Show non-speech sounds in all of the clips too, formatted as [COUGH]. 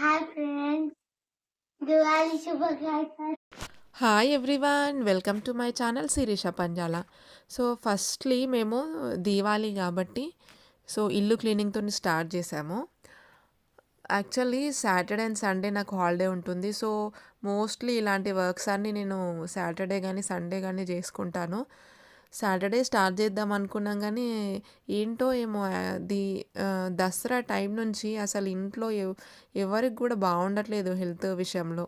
Hi friends Diwali శుభాకాంక్షలు hi everyone welcome to my channel Sirisha Panjala so firstly మేము దీవాలి కాబట్టి so ఇల్లు క్లీనింగ్తో స్టార్ట్ చేసాము. యాక్చువల్లీ సాటర్డే అండ్ సండే నాకు హాలిడే ఉంటుంది. సో మోస్ట్లీ ఇలాంటి వర్క్స్ అన్నీ నేను సాటర్డే కానీ సండే కానీ చేసుకుంటాను. సాటర్డే స్టార్ట్ చేద్దాం అనుకున్నాం కానీ ఏంటో ఏమో అది దసరా టైం నుంచి అసలు ఇంట్లో ఎవ్- ఎవరికి కూడా బాగుండట్లేదు హెల్త్ విషయంలో.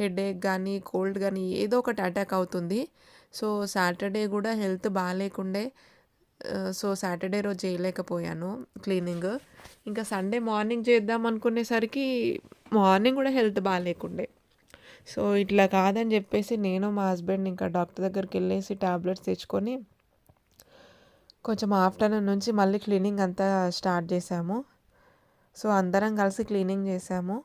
హెడేక్ కానీ కోల్డ్ కానీ ఏదో ఒకటి అటాక్ అవుతుంది. సో సాటర్డే కూడా హెల్త్ బాగాలేకుండే సో సాటర్డే రోజు చేయలేకపోయాను క్లీనింగ్. ఇంకా సండే మార్నింగ్ చేద్దాం అనుకునేసరికి మార్నింగ్ కూడా హెల్త్ బాగాలేకుండే. సో ఇట్లా కాదని చెప్పేసి నేను మా హస్బెండ్ ఇంకా డాక్టర్ దగ్గరికి వెళ్ళేసి టాబ్లెట్స్ తెచ్చుకొని కొంచెం ఆఫ్టర్నూన్ నుంచి మళ్ళీ క్లీనింగ్ అంతా స్టార్ట్ చేసాము సో అందరం కలిసి క్లీనింగ్ చేసాము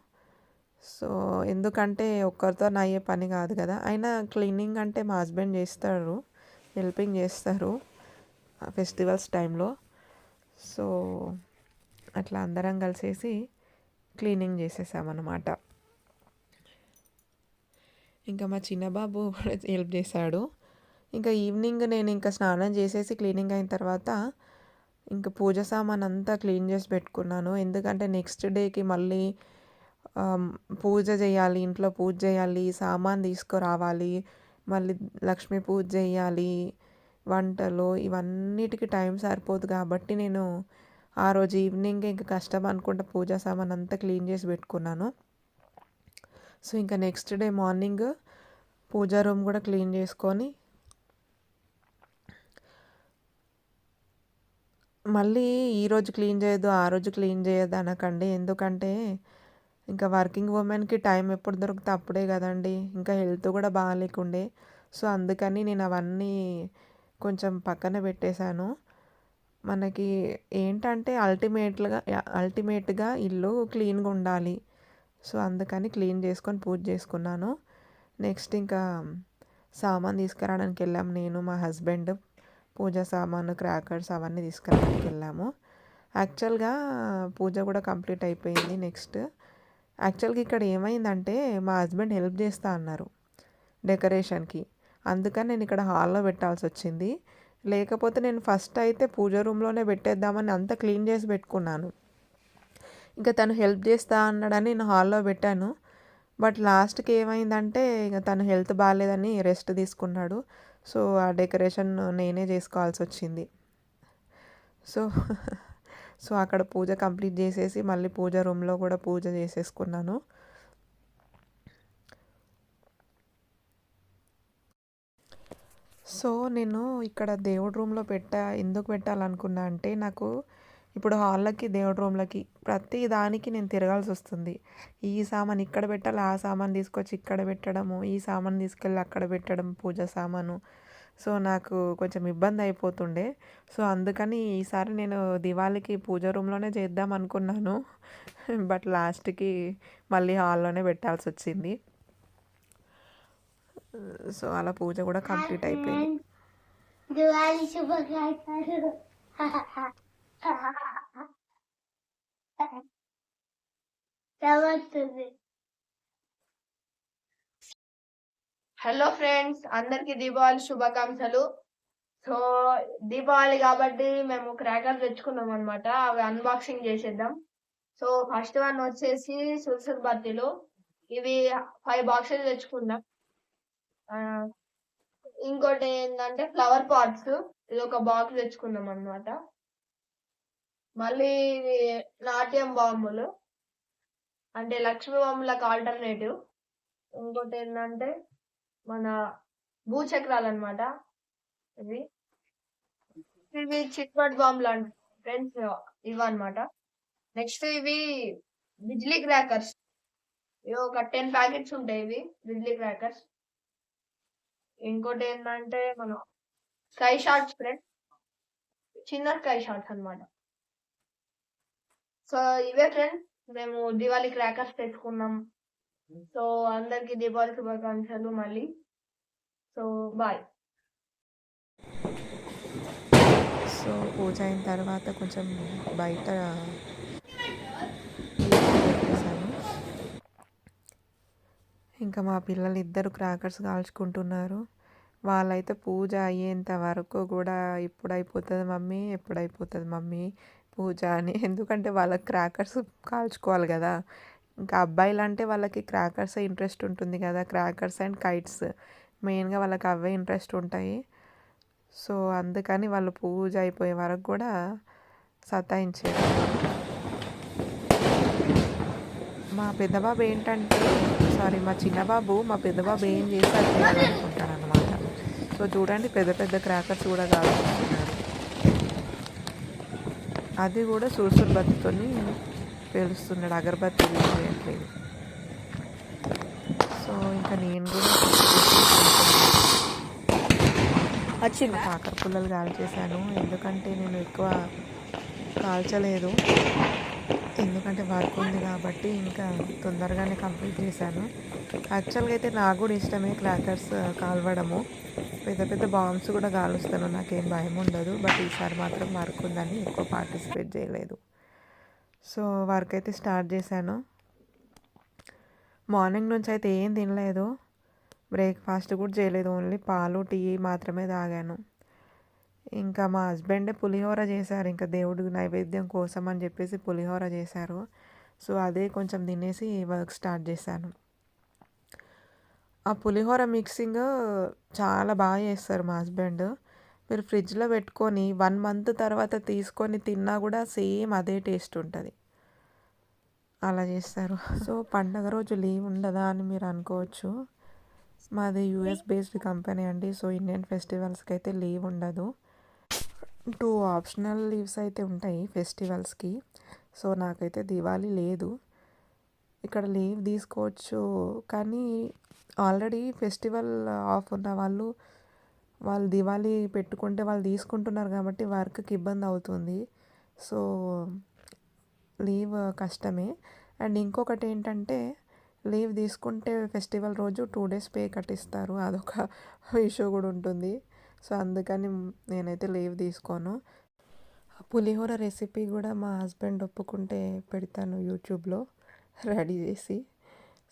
సో ఎందుకంటే ఒక్కరితో అయ్యే పని కాదు కదా. అయినా క్లీనింగ్ అంటే మా హస్బెండ్ చేస్తారు హెల్పింగ్ చేస్తారు ఫెస్టివల్స్ టైంలో. సో అట్లా అందరం కలిసేసి క్లీనింగ్ చేసేసామన్నమాట. ఇంకా మా చిన్న బాబు హెల్ప్ చేశాడు. ఇంకా ఈవినింగ్ నేను ఇంకా స్నానం చేసేసి క్లీనింగ్ అయిన తర్వాత ఇంకా పూజ సామాన్ అంతా క్లీన్ చేసి పెట్టుకున్నాను. ఎందుకంటే నెక్స్ట్ డేకి మళ్ళీ పూజ చేయాలి ఇంట్లో పూజ చేయాలి సామాన్ తీసుకురావాలి మళ్ళీ లక్ష్మీ పూజ చేయాలి వంటలు ఇవన్నిటికి టైం సరిపోదు కాబట్టి నేను ఆ రోజు ఈవినింగ్ ఇంకా కష్టం అనుకుంటా పూజా సామాన్ అంతా క్లీన్ చేసి పెట్టుకున్నాను. సో ఇంకా next day morning pooja room కూడా క్లీన్ చేసుకొని మళ్ళీ ఈరోజు క్లీన్ చేయదు ఆ రోజు క్లీన్ చేయదు అనకండి. ఎందుకంటే ఇంకా వర్కింగ్ ఉమెన్కి టైం ఎప్పుడు దొరికితే అప్పుడే కదండి. ఇంకా హెల్త్ కూడా బాగాలేకుండే. సో అందుకని నేను అవన్నీ కొంచెం పక్కన పెట్టేశాను. మనకి ఏంటంటే అల్టిమేట్గా అల్టిమేట్గా ఇల్లు క్లీన్గా ఉండాలి. సో అందుకని క్లీన్ చేసుకొని పూజ చేసుకున్నాను. నెక్స్ట్ ఇంకా సామాన్ తీసుకురావడానికి వెళ్ళాము నేను మా హస్బెండ్ పూజ సామాను క్రాకర్స్ అవన్నీ తీసుకురావడానికి వెళ్ళాము. యాక్చువల్గా పూజ కూడా కంప్లీట్ అయిపోయింది నెక్స్ట్. యాక్చువల్గా ఇక్కడ ఏమైందంటే మా హస్బెండ్ హెల్ప్ చేస్తా అన్నారు డెకరేషన్కి. అందుకని నేను ఇక్కడ హాల్లో పెట్టాల్సి వచ్చింది. లేకపోతే నేను ఫస్ట్ అయితే పూజ రూమ్లోనే పెట్టేద్దామని అంతా క్లీన్ చేసి పెట్టుకున్నాను. ఇంకా తను హెల్ప్ చేస్తా అన్నాడని నేను హాల్లో పెట్టాను. బట్ లాస్ట్కి ఏమైందంటే ఇక తను హెల్త్ బాగాలేదని రెస్ట్ తీసుకున్నాడు. సో ఆ డెకరేషన్ నేనే చేసుకోవాల్సి వచ్చింది. సో సో అక్కడ పూజ కంప్లీట్ చేసేసి మళ్ళీ పూజ రూమ్లో కూడా పూజ చేసేసుకున్నాను. సో నేను ఇక్కడ దేవుడి రూమ్లో పెట్టా ఎందుకు పెట్టాలనుకున్నా అంటే నాకు ఇప్పుడు హాల్లోకి దేవుడి రూమ్లకి ప్రతి దానికి నేను తిరగాల్సి వస్తుంది. ఈ సామాన్ ఇక్కడ పెట్టాలి ఆ సామాన్ తీసుకొచ్చి ఇక్కడ పెట్టడము ఈ సామాన్ తీసుకెళ్ళి అక్కడ పెట్టడం పూజ సామాను. సో నాకు కొంచెం ఇబ్బంది అయిపోతుండే. సో అందుకని ఈసారి నేను దివాళీకి పూజ రూమ్లోనే చేద్దాం అనుకున్నాను. [LAUGHS] బట్ లాస్ట్కి మళ్ళీ హాల్లోనే పెట్టాల్సి వచ్చింది. సో అలా పూజ కూడా కంప్లీట్ అయిపోయింది. శుభాకాంక్షలు. [LAUGHS] హలో ఫ్రెండ్స్ అందరికి దీపావళి శుభాకాంక్షలు. సో దీపావళి కాబట్టి మేము క్రాకర్ తెచ్చుకున్నాం అనమాట అవి అన్బాక్సింగ్ చేసేద్దాం. సో ఫస్ట్ వన్ వచ్చేసి సుల్సర్ బర్తీలు ఇవి ఫైవ్ బాక్సెస్ తెచ్చుకున్నాం. ఇంకోటి ఏంటంటే ఫ్లవర్ పాట్స్ ఇది ఒక బాక్స్ తెచ్చుకున్నాం అన్నమాట. మళ్ళీ నాట్యం బాంబులు. అంటే లక్ష్మీ బాంబులకు ఆల్టర్నేటివ్ ఇంకోటి ఏంటంటే మన భూచక్రాలు అనమాట ఇవి. ఇవి చిట్పట్ బాంబులు లాంటి ఫ్రెండ్స్ ఇవన్నమాట. నెక్స్ట్ ఇవి బిజ్లీ క్రాకర్స్. ఇవి ఒక టెన్ ప్యాకెట్స్ ఉంటాయి ఇవి బిజ్లీ క్రాకర్స్. ఇంకోటి ఏంటంటే మన స్కై షార్ట్స్ ఫ్రెండ్ చిన్న స్కై షార్ట్స్ అన్నమాట. సో ఇవే ఫ్రెండ్స్ మేము దివాళీ క్రాకర్స్ తెచ్చుకున్నాం. సో అందరికి దీపావళి శుభాకాంక్షలు మళ్ళీ. సో బాయ్ సో పూజ అయిన తర్వాత కొంచెం బయట ఇంకా మా పిల్లలు ఇద్దరు క్రాకర్స్ కాల్చుకుంటున్నారు. వాళ్ళైతే పూజ అయ్యేంత వరకు కూడా ఇప్పుడు అయిపోతుంది మమ్మీ ఎప్పుడైపోతుంది మమ్మీ. పూజ అని. ఎందుకంటే వాళ్ళకి క్రాకర్స్ కాల్చుకోవాలి కదా. ఇంకా అబ్బాయిలు అంటే వాళ్ళకి క్రాకర్స్ ఇంట్రెస్ట్ ఉంటుంది కదా. క్రాకర్స్ అండ్ కైట్స్ మెయిన్గా వాళ్ళకి అవే ఇంట్రెస్ట్ ఉంటాయి. సో అందుకని వాళ్ళు పూజ అయిపోయే వరకు కూడా సతాయించారు మా పెద్దబాబు ఏంటంటే సారీ మా చిన్నబాబు మా పెద్దబాబు ఏం చేస్తే అది అనమాట సో చూడండి పెద్ద పెద్ద క్రాకర్స్ కూడా కాల్చుకుంటున్నాడు అది కూడా సూర్సుర్ బత్తితోని పేలుస్తున్నాడు అగరబత్తి చేయట్లేదు సో ఇంకా నేను కూడా వచ్చింది? కాకర పుల్లలు కాల్చేసాను ఎందుకంటే నేను ఎక్కువ కాల్చలేదు. ఎందుకంటే వర్క్ ఉంది కాబట్టి ఇంకా తొందరగానే కంప్లీట్ చేశాను. యాక్చువల్గా అయితే నాకు కూడా ఇష్టమే క్లాకర్స్ కాల్వడము. పెద్ద పెద్ద బాంబ్స్ కూడా కాలుస్తాను నాకేం భయం ఉండదు. బట్ ఈసారి మాత్రం వర్క్ ఉందని ఎక్కువ పార్టిసిపేట్ చేయలేదు. సో వర్క్ అయితే స్టార్ట్ చేశాను. మార్నింగ్ నుంచి అయితే ఏం తినలేదు. బ్రేక్ఫాస్ట్ కూడా చేయలేదు. ఓన్లీ పాలు టీ మాత్రమే తాగాను. ఇంకా మా హస్బెండే పులిహోర చేశారు. ఇంకా దేవుడు నైవేద్యం కోసం అని చెప్పేసి పులిహోర చేశారు. సో అదే కొంచెం తినేసి వర్క్ స్టార్ట్ చేశాను. ఆ పులిహోర మిక్సింగ్ చాలా బాగా చేస్తారు మా హస్బెండ్. మీరు ఫ్రిడ్జ్లో పెట్టుకొని వన్ మంత్ తర్వాత తీసుకొని తిన్నా కూడా సేమ్ అదే టేస్ట్ ఉంటుంది. అలా చేస్తారు. సో పండగ రోజు లీవ్ ఉండదా అని మీరు అనుకోవచ్చు. మాది యూఎస్ బేస్డ్ కంపెనీ అండి. సో ఇండియన్ ఫెస్టివల్స్కి అయితే లీవ్ ఉండదు. టూ ఆప్షనల్ లీవ్స్ అయితే ఉంటాయి ఫెస్టివల్స్కి. సో నాకైతే దివాళీ లేదు. ఇక్కడ లీవ్ తీసుకోవచ్చు. కానీ ఆల్రెడీ ఫెస్టివల్ ఆఫ్ ఉన్న వాళ్ళు వాళ్ళు దివాళీ పెట్టుకుంటే వాళ్ళు తీసుకుంటున్నారు కాబట్టి వర్క్కి ఇబ్బంది అవుతుంది. సో లీవ్ కష్టమే. అండ్ ఇంకొకటి ఏంటంటే లీవ్ తీసుకుంటే ఫెస్టివల్ రోజు టూ డేస్ పే కట్టిస్తారు. అదొక [LAUGHS] ఇష్యూ కూడా ఉంటుంది. సో అందుకని నేనైతే లీవ్ తీసుకోను. పులిహోర రెసిపీ కూడా మా హస్బెండ్ ఒప్పుకుంటే పెడతాను యూట్యూబ్లో రెడీ చేసి.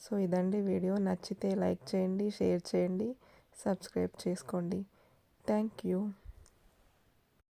సో ఇదండి వీడియో. నచ్చితే లైక్ చేయండి షేర్ చేయండి సబ్స్క్రైబ్ చేసుకోండి. Thank you.